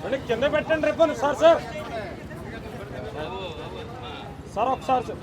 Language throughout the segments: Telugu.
మళ్ళీ కింద పెట్టండి రేపు సార్ సార్ సార్ ఒకసారి సార్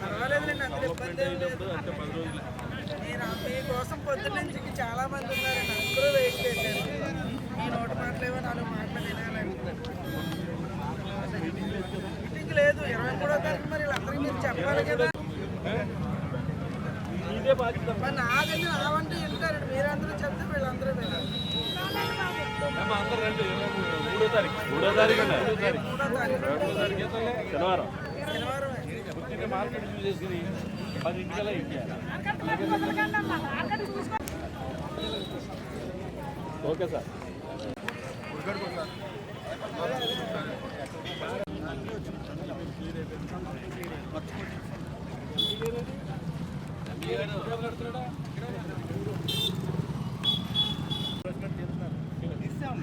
పర్వాలేదులేండి అందులో ఇబ్బంది ఏం లేదు నేను మీకోసం పొద్దున్న నుంచి చాలా మంది ఉన్నారండి అందరూ వెయిట్ చేశారు మీ నోటి మాటలు నాలుగు మాటలు వినాలని మీటింగ్ లేదు ఇరవై మూడో తారీఖు మరి వీళ్ళందరికీ మీరు చెప్పాలి కదా మరి నాకంటే నావంటే వింటారండి మీరందరూ చెప్తే వీళ్ళందరూ వినాలి తారీఖు. మూడో తారీఖు శనివారం. శనివారం. మార్కెట్ చూసేసి పది ఇంటికల్లా ఇచ్చేయాలి. Okay sir.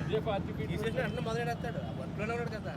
బీజేపీ ఆర్టీపీ మొదలెడతాడు. వర్క్లోనే ఉన్నాడు కదా.